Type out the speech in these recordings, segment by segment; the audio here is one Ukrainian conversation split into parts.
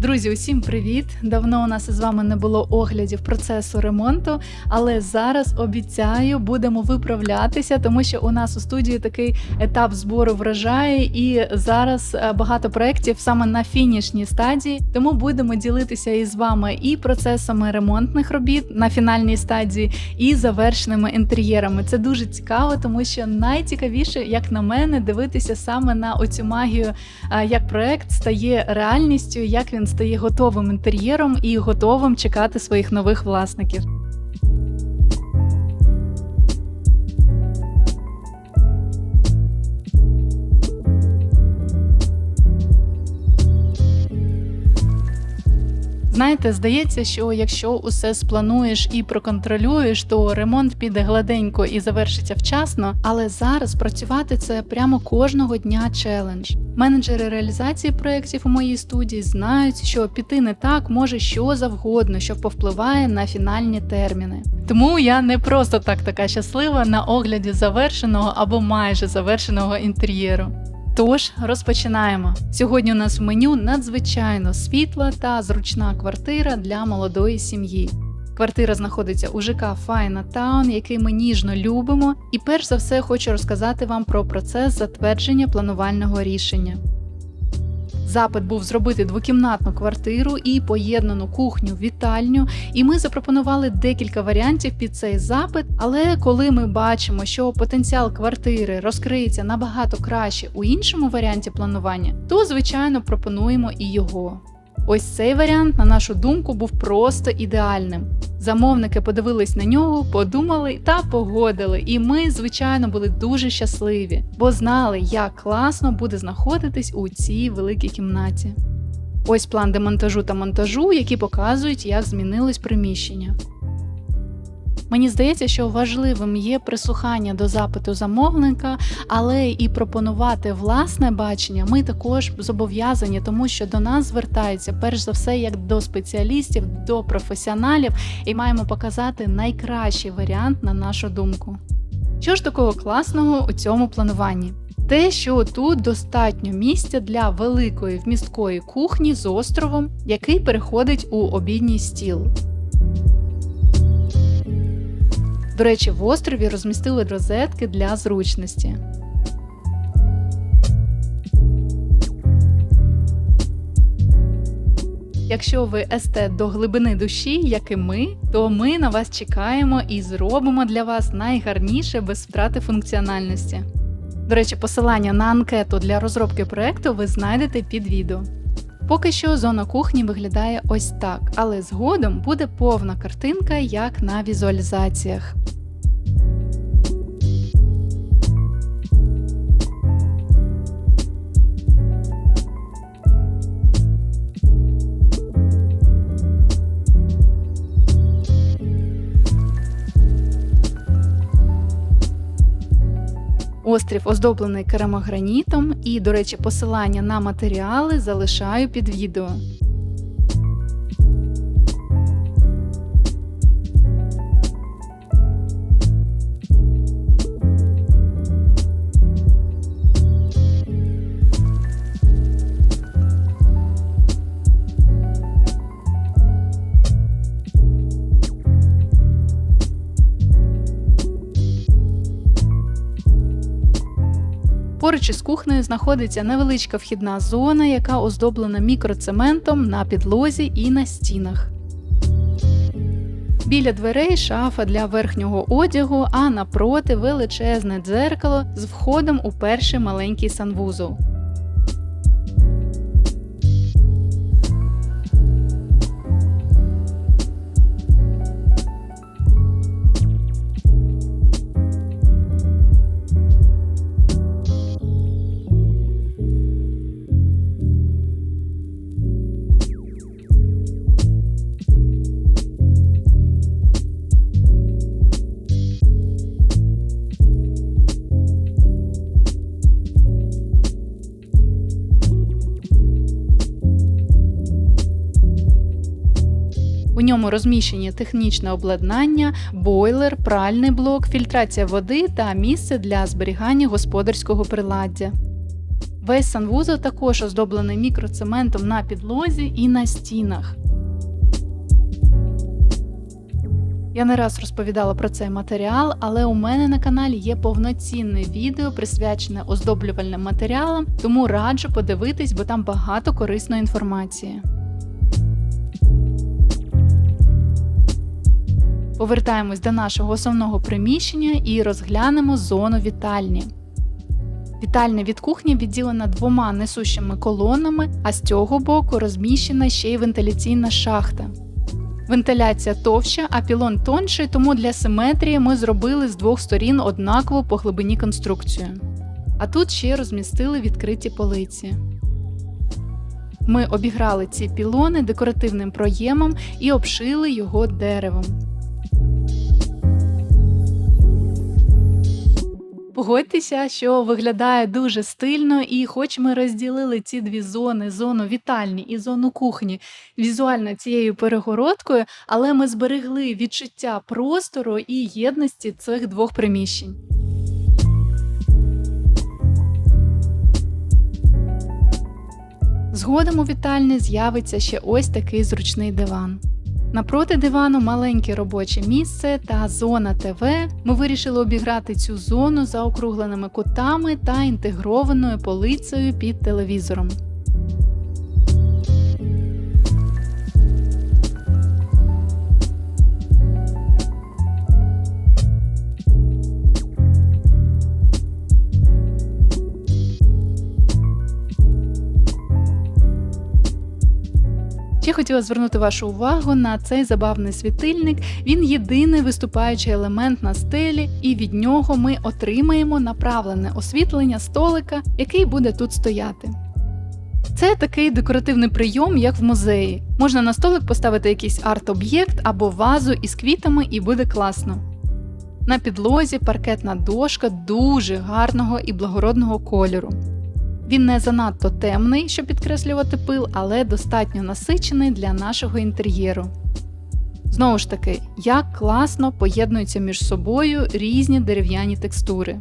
Друзі, усім привіт! Давно у нас із вами не було оглядів процесу ремонту, але зараз обіцяю, будемо виправлятися, тому що у нас у студії такий етап збору врожаю, і зараз е, багато проєктів саме на фінішній стадії. Тому будемо ділитися із вами і процесами ремонтних робіт на фінальній стадії, і завершеними інтер'єрами. Це дуже цікаво, тому що найцікавіше, як на мене, дивитися саме на оцю магію, е, як проект стає реальністю, як він стає готовим інтер'єром і готовим чекати своїх нових власників. Знаєте, здається, що якщо усе сплануєш і проконтролюєш, то ремонт піде гладенько і завершиться вчасно. Але зараз працювати це прямо кожного дня челендж. Менеджери реалізації проєктів у моїй студії знають, що піти не так може що завгодно, що повпливає на фінальні терміни. Тому я не просто так така щаслива на огляді завершеного або майже завершеного інтер'єру. Тож розпочинаємо. Сьогодні у нас в меню надзвичайно світла та зручна квартира для молодої сім'ї. Квартира знаходиться у ЖК Файна Таун, який ми ніжно любимо, і перш за все хочу розказати вам про процес затвердження планувального рішення. Запит був зробити двокімнатну квартиру і поєднану кухню, вітальню. І ми запропонували декілька варіантів під цей запит. Але коли ми бачимо, що потенціал квартири розкриється набагато краще у іншому варіанті планування, то звичайно пропонуємо і його. Ось цей варіант, на нашу думку, був просто ідеальним. Замовники подивились на нього, подумали та погодили. І ми, звичайно, були дуже щасливі, бо знали, як класно буде знаходитись у цій великій кімнаті. Ось план демонтажу та монтажу, які показують, як змінилось приміщення. Мені здається, що важливим є прислухання до запиту замовника, але і пропонувати власне бачення ми також зобов'язані, тому що до нас звертаються перш за все як до спеціалістів, до професіоналів, і маємо показати найкращий варіант на нашу думку. Що ж такого класного у цьому плануванні? Те, що тут достатньо місця для великої вмісткої кухні з островом, який переходить у обідній стіл. До речі, в острові розмістили розетки для зручності. Якщо ви естет до глибини душі, як і ми, то ми на вас чекаємо і зробимо для вас найгарніше без втрати функціональності. До речі, посилання на анкету для розробки проекту ви знайдете під відео. Поки що зона кухні виглядає ось так, але згодом буде повна картинка, як на візуалізаціях. Острів оздоблений керамогранітом і, до речі, посилання на матеріали залишаю під відео. Поруч із кухнею знаходиться невеличка вхідна зона, яка оздоблена мікроцементом на підлозі і на стінах. Біля дверей шафа для верхнього одягу, а напроти величезне дзеркало з входом у перший маленький санвузол. Ньому розміщені технічне обладнання, бойлер, пральний блок, фільтрація води та місце для зберігання господарського приладдя. Весь санвузол також оздоблений мікроцементом на підлозі і на стінах. Я не раз розповідала про цей матеріал, але у мене на каналі є повноцінне відео, присвячене оздоблювальним матеріалам, тому раджу подивитись, бо там багато корисної інформації. Повертаємось до нашого основного приміщення і розглянемо зону вітальні. Вітальня від кухні відділена двома несущими колонами, а з цього боку розміщена ще й вентиляційна шахта. Вентиляція товща, а пілон тонший, тому для симетрії ми зробили з двох сторін однакову по глибині конструкцію. А тут ще розмістили відкриті полиці. Ми обіграли ці пілони декоративним проємом і обшили його деревом. Погодьтеся, що виглядає дуже стильно, і хоч ми розділили ці дві зони, зону вітальні і зону кухні, візуально цією перегородкою, але ми зберегли відчуття простору і єдності цих двох приміщень. Згодом у вітальні з'явиться ще ось такий зручний диван. Напроти дивану маленьке робоче місце та зона ТВ. Ми вирішили обіграти цю зону за округленими кутами та інтегрованою полицею під телевізором. Ще хотіла звернути вашу увагу на цей забавний світильник. Він єдиний виступаючий елемент на стелі, і від нього ми отримаємо направлене освітлення столика, який буде тут стояти. Це такий декоративний прийом, як в музеї. Можна на столик поставити якийсь арт-об'єкт або вазу із квітами, і буде класно. На підлозі паркетна дошка дуже гарного і благородного кольору. Він не занадто темний, щоб підкреслювати пил, але достатньо насичений для нашого інтер'єру. Знову ж таки, як класно поєднуються між собою різні дерев'яні текстури.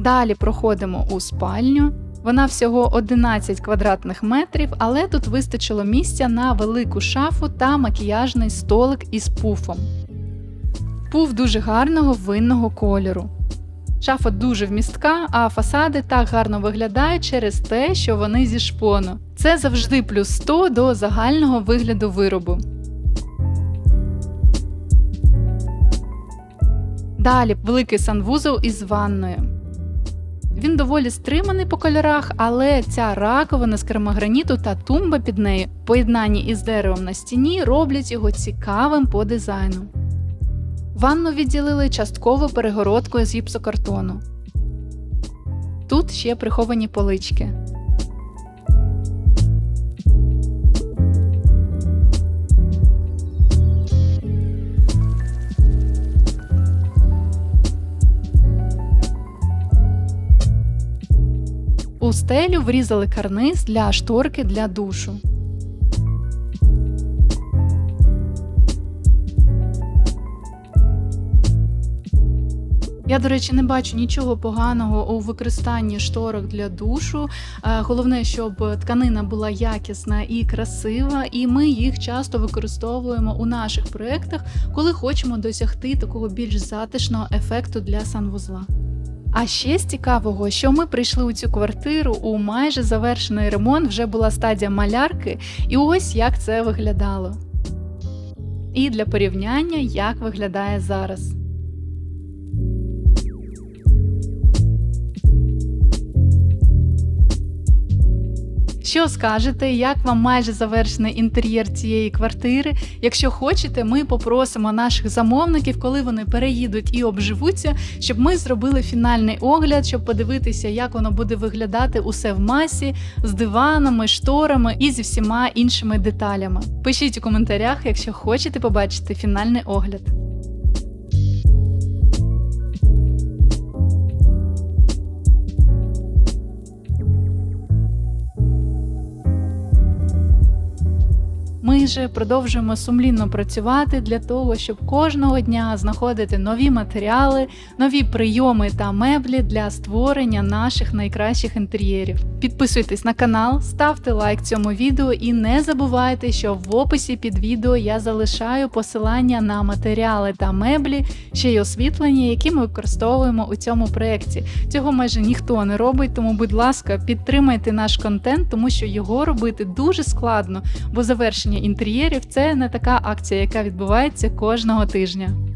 Далі проходимо у спальню. Вона всього 11 квадратних метрів, але тут вистачило місця на велику шафу та макіяжний столик із пуфом. Пуф дуже гарного винного кольору. Шафа дуже вмістка, а фасади так гарно виглядають через те, що вони зі шпону. Це завжди плюс 100 до загального вигляду виробу. Далі великий санвузол із ванною. Він доволі стриманий по кольорах, але ця раковина з керамограніту та тумба під нею, поєднані із деревом на стіні, роблять його цікавим по дизайну. Ванну відділили частково перегородкою з гіпсокартону. Тут ще приховані полички. У стелю врізали карниз для шторки для душу. Я, до речі, не бачу нічого поганого у використанні шторок для душу. Е, головне, щоб тканина була якісна і красива, і ми їх часто використовуємо у наших проєктах, коли хочемо досягти такого більш затишного ефекту для санвузла. А ще з цікавого, що ми прийшли у цю квартиру у майже завершений ремонт, вже була стадія малярки, і ось як це виглядало. І для порівняння, як виглядає зараз. Що скажете, як вам майже завершений інтер'єр цієї квартири? Якщо хочете, ми попросимо наших замовників, коли вони переїдуть і обживуться, щоб ми зробили фінальний огляд, щоб подивитися, як воно буде виглядати усе в масі з диванами, шторами і зі всіма іншими деталями. Пишіть у коментарях, якщо хочете побачити фінальний огляд. Ми же продовжуємо сумлінно працювати для того, щоб кожного дня знаходити нові матеріали, нові прийоми та меблі для створення наших найкращих інтер'єрів. Підписуйтесь на канал, ставте лайк цьому відео і не забувайте, що в описі під відео я залишаю посилання на матеріали та меблі, ще й освітлення, які ми використовуємо у цьому проєкті. Цього майже ніхто не робить, тому, будь ласка, підтримайте наш контент, тому що його робити дуже складно, бо завершення інтер'єрів це не така акція, яка відбувається кожного тижня.